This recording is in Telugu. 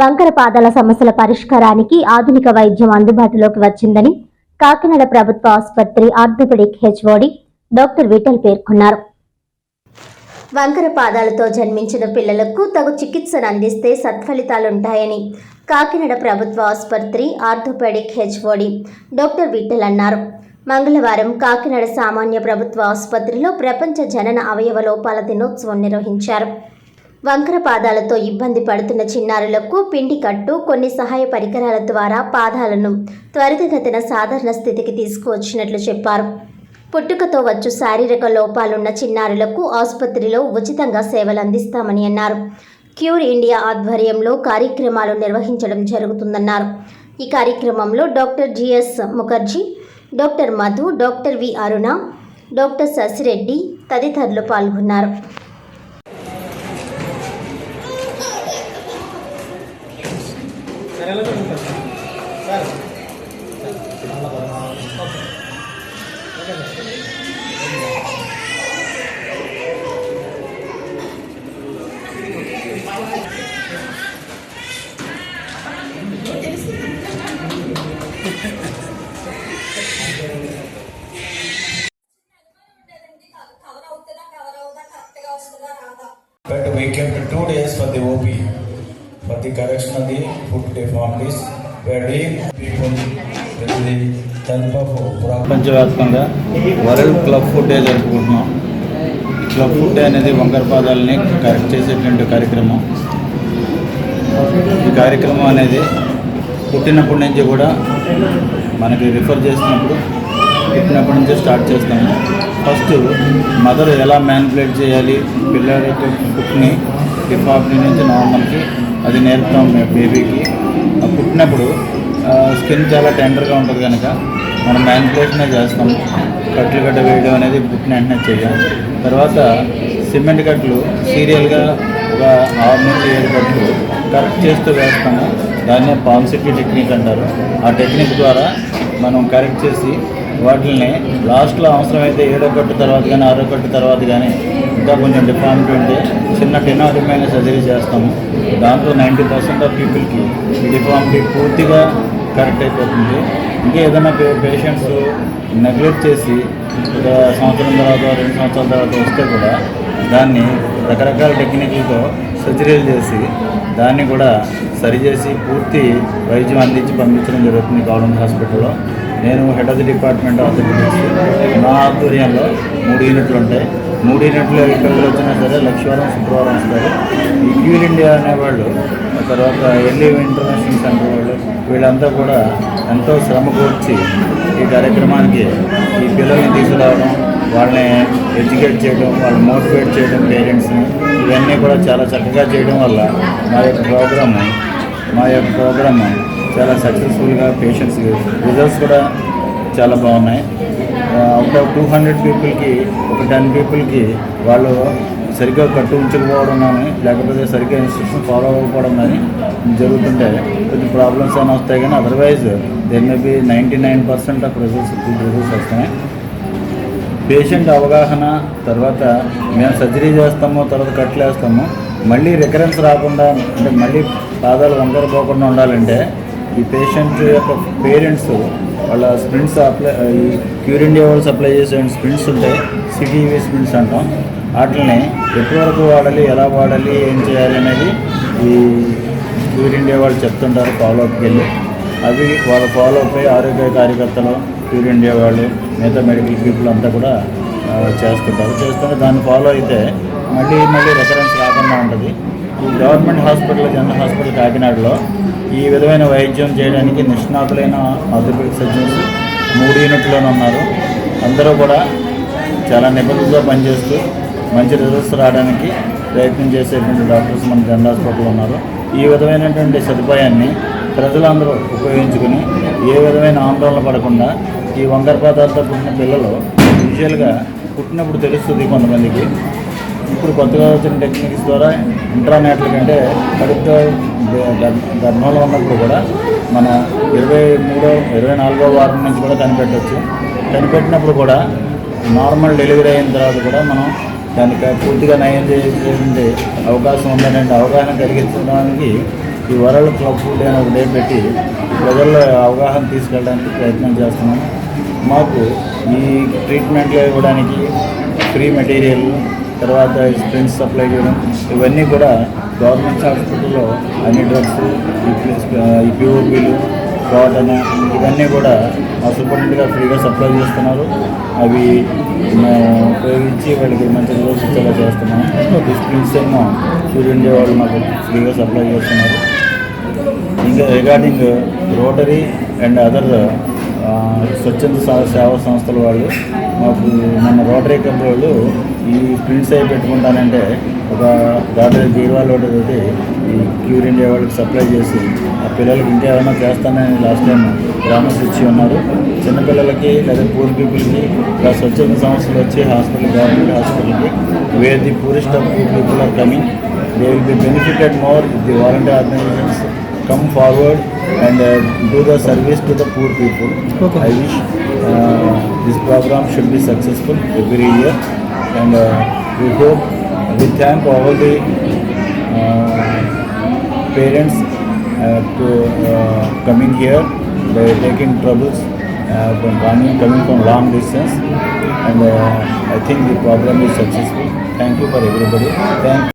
వంకర పాదాల సమస్యల పరిష్కారానికి ఆధునిక వైద్యం అందుబాటులోకి వచ్చిందని కాకినాడ ప్రభుత్వ ఆసుపత్రి ఆర్థోపెడిక్ హెచ్ఓడి డాక్టర్ విఠల్ పేర్కొన్నారు. వంకర పాదాలతో జన్మించిన పిల్లలకు తగు చికిత్సను అందిస్తే సత్ఫలితాలుంటాయని కాకినాడ ప్రభుత్వ ఆసుపత్రి ఆర్థోపెడిక్ హెచ్ఓడి డాక్టర్ విఠల్ అన్నారు. మంగళవారం కాకినాడ సామాన్య ప్రభుత్వ ఆసుపత్రిలో ప్రపంచ జనన అవయవ లోపాల దినోత్సవం నిర్వహించారు. వంకర పాదాలతో ఇబ్బంది పడుతున్న చిన్నారులకు పిండి కట్టు కొన్ని సహాయ పరికరాల ద్వారా పాదాలను త్వరితగతిన సాధారణ స్థితికి తీసుకువచ్చినట్లు చెప్పారు. పుట్టుకతో వచ్చు శారీరక లోపాలున్న చిన్నారులకు ఆసుపత్రిలో ఉచితంగా సేవలు అందిస్తామని అన్నారు. క్యూర్ ఇండియా ఆధ్వర్యంలో కార్యక్రమాలు నిర్వహించడం జరుగుతుందన్నారు. ఈ కార్యక్రమంలో doctor GS Mukherjee doctor Madhu doctor V Aruna doctor Shashi Reddy తదితరులు పాల్గొన్నారు. But we kept two days for the OP, for the correction of the foot deformities. We are doing people with the ప్రపంచవ్యాప్తంగా వరల్డ్ క్లబ్ ఫుడ్ డే జరుపుకుంటున్నాం. ఈ క్లబ్ ఫుడ్ డే అనేది వంకర పాదాలని కరెక్ట్ చేసేటువంటి కార్యక్రమం. ఈ కార్యక్రమం అనేది పుట్టినప్పటి నుంచి కూడా మనకి రిఫర్ చేసినప్పుడు పుట్టినప్పటి నుంచి స్టార్ట్ చేస్తాము. ఫస్ట్ మదర్ ఎలా మ్యానిపులేట్ చేయాలి పిల్లల యొక్క ఫుట్ని నుంచి నార్మల్కి అది నేర్పుతాం బేబీకి. పుట్టినప్పుడు స్కిన్ చాలా టెండర్గా ఉంటుంది కనుక మనం మ్యానిపులేషనే చేస్తాం. కట్లు గడ్డ వేయడం అనేది పుట్టిన వెంటనే చేయాలి తర్వాత సిమెంట్ కట్లు సీరియల్గా ఒక ఆరు నుంచి ఏడు కట్లు కరెక్ట్ చేస్తూ వేస్తాము. దాన్నే పాల్సిటీ టెక్నిక్ అంటారు. ఆ టెక్నిక్ ద్వారా మనం కరెక్ట్ చేసి వాటిని లాస్ట్లో అవసరమైతే ఏడో కట్టు తర్వాత కానీ ఆరో కట్టు తర్వాత కానీ ఇంకా కొంచెం డిఫరెంట్ ఉంటే చిన్న టెనారిమైన సర్జరీ చేస్తాము. దాంతో నైంటీ పర్సెంట్ ఆఫ్ పీపుల్కి ఈ పూర్తిగా కరెక్ట్ అయిపోతుంది. ఇంకా ఏదైనా పే పేషెంట్స్ నెగ్లెక్ట్ చేసి ఒక సంవత్సరం తర్వాత రెండు సంవత్సరాల తర్వాత వస్తే కూడా దాన్ని రకరకాల టెక్నిక్లతో సర్జరీలు చేసి దాన్ని కూడా సరిచేసి పూర్తి వైద్యం అందించి పంపించడం జరుగుతుంది గవర్నమెంట్ హాస్పిటల్లో. నేను head of the department of నా ఆధ్వర్యంలో మూడు యూనిట్లు ఉంటాయి. మూడు యూనిట్లు వచ్చినా సరే లక్షవారం శుక్రవారం వస్తారు. ఈ క్యూర్ ఇండియా అనేవాళ్ళు తర్వాత ఎర్లీ ఇంటర్నేషనల్ సెంటర్ వాళ్ళు వీళ్ళంతా కూడా ఎంతో శ్రమ కూర్చి ఈ కార్యక్రమానికి ఈ పిల్లల్ని తీసుకురావడం వాళ్ళని ఎడ్యుకేట్ చేయడం వాళ్ళని మోటివేట్ చేయడం పేరెంట్స్ని ఇవన్నీ కూడా చాలా చక్కగా చేయడం వల్ల మా యొక్క ప్రోగ్రామ్ మా యొక్క ప్రోగ్రామ్ చాలా సక్సెస్ఫుల్గా పేషెంట్స్ రిజల్ట్స్ కూడా చాలా బాగున్నాయి. ఒక టూ హండ్రెడ్ పీపుల్కి ఒక టెన్ పీపుల్కి వాళ్ళు సరిగ్గా కట్టు ఉంచకపోవడం కానీ లేకపోతే సరిగ్గా ఇన్స్ట్రక్షన్ ఫాలో అవ్వకపోవడం కానీ జరుగుతుంటే కొన్ని ప్రాబ్లమ్స్ అయినా వస్తాయి కానీ otherwise then may be ninety nine percent of results results వస్తాయి పేషెంట్ అవగాహన తర్వాత మేము సర్జరీ చేస్తాము తర్వాత కట్లు వేస్తాము. మళ్ళీ రికరెన్స్ రాకుండా అంటే మళ్ళీ పాదాలు వంకరపోకుండా ఉండాలంటే ఈ పేషెంట్ యొక్క పేరెంట్స్ వాళ్ళ స్ప్రింట్స్ అప్లై ఈ క్యూర్ ఇండియా వాళ్ళు సప్లై చేసే స్ప్రింట్స్ ఉంటాయి. సిటీవీ స్ప్రింట్స్ అంటాం. వాటిని ఎప్పటివరకు వాడాలి ఎలా వాడాలి ఏం చేయాలి అనేది ఈ క్యూర్ ఇండియా వాళ్ళు చెప్తుంటారు ఫాలోఅప్కి వెళ్ళి అవి వాళ్ళ ఫాలో అప్ అయ్యి ఆరోగ్య కార్యకర్తలు క్యూర్ ఇండియా వాళ్ళు మిగతా మెడికల్ పీపుల్ అంతా కూడా చేస్తుంటారు. చేస్తుంటే దాన్ని ఫాలో అయితే మళ్ళీ మళ్ళీ రెఫరెన్స్ రాకుండా ఉంటుంది. ఈ గవర్నమెంట్ హాస్పిటల్ జనరల్ హాస్పిటల్ కాకినాడలో ఈ విధమైన వైద్యం చేయడానికి నిష్ణాతులైన ఆర్థోపెడిక్ సర్జన్స్ మూడు యూనిట్లోనే ఉన్నారు. అందరూ కూడా చాలా నిబద్ధతతో పనిచేస్తూ మంచి రిజల్ట్స్ రావడానికి ప్రయత్నం చేసేటువంటి డాక్టర్స్ మన జనరల్ హాస్పిటల్లో ఉన్నారు. ఈ విధమైనటువంటి సదుపాయాన్ని ప్రజలందరూ ఉపయోగించుకుని ఏ విధమైన ఆందోళన పడకుండా ఈ వంకర పాదాలతో పుట్టిన పిల్లలు యూజువల్గా పుట్టినప్పుడు తెలుస్తుంది కొంతమందికి. ఇప్పుడు కొత్తగా వచ్చిన టెక్నిక్స్ ద్వారా ఇంట్రానేట్ల కంటే కడుపుతో గర్భంలో ఉన్నప్పుడు కూడా మన ఇరవై మూడో ఇరవై నాలుగో వారం నుంచి కూడా కనిపెట్టవచ్చు కనిపెట్టినప్పుడు కూడా నార్మల్ డెలివరీ అయిన తర్వాత కూడా మనం దానికి పూర్తిగా నయం చేసే అవకాశం ఉందనే అవగాహన కలిగించడానికి ఈ వరల్డ్ క్లబ్ ఫుడ్ అని ఒక డే పెట్టి ప్రజల్లో అవగాహన తీసుకెళ్ళడానికి ప్రయత్నం చేస్తున్నాం. మాకు ఈ ట్రీట్మెంట్లో ఇవ్వడానికి ఫ్రీ మెటీరియల్ తర్వాత స్ప్రింట్స్ సప్లై చేయడం ఇవన్నీ కూడా గవర్నమెంట్ హాస్పిటల్లో అన్ని డ్రగ్స్ ఈ పిఓపీలు కాటన్ ఇవన్నీ కూడా మా సూపరింటెండెంట్ గారు ఫ్రీగా సప్లై చేస్తున్నారు. అవి ఉపయోగించి వాళ్ళకి మంచి రోజు ఇచ్చేలా చేస్తున్నాము ఈ స్ప్రింట్స్ ఏమో సూర్యుండే వాళ్ళు మాకు ఫ్రీగా సప్లై చేస్తున్నారు. ఇంకా రిగార్డింగ్ రోటరీ అండ్ అదర్ స్వచ్ఛంద సేవా సంస్థల వాళ్ళు మాకు మన రోటరీ క్లబ్ వాళ్ళు ఈ ప్రింట్స్ అయి పెట్టుకుంటానంటే ఒక దాదాపు బీరువా లోటు తోటి ఈ క్యూర్ ఇండియా వాళ్ళకి సప్లై చేసి ఆ పిల్లలకి ఇంకా ఏమైనా చేస్తానని లాస్ట్ టైం ప్రామిస్ ఇచ్చి ఉన్నారు చిన్నపిల్లలకి లేదా పూర్ పీపుల్కి ఇలా స్వచ్ఛంద సంస్థలు వచ్చి హాస్పిటల్ గవర్నమెంట్ హాస్పిటల్కి where the poorest of poor people are coming they will be benefited more if the volunteer organizations come forward and uh, do the service to the poor people. Okay. I wish uh, this program should and uh, we hope, we thank all the uh, parents uh, to coming here, they taking troubles from coming, coming from long distance and I think the program is successful. Thank you for everybody. Thank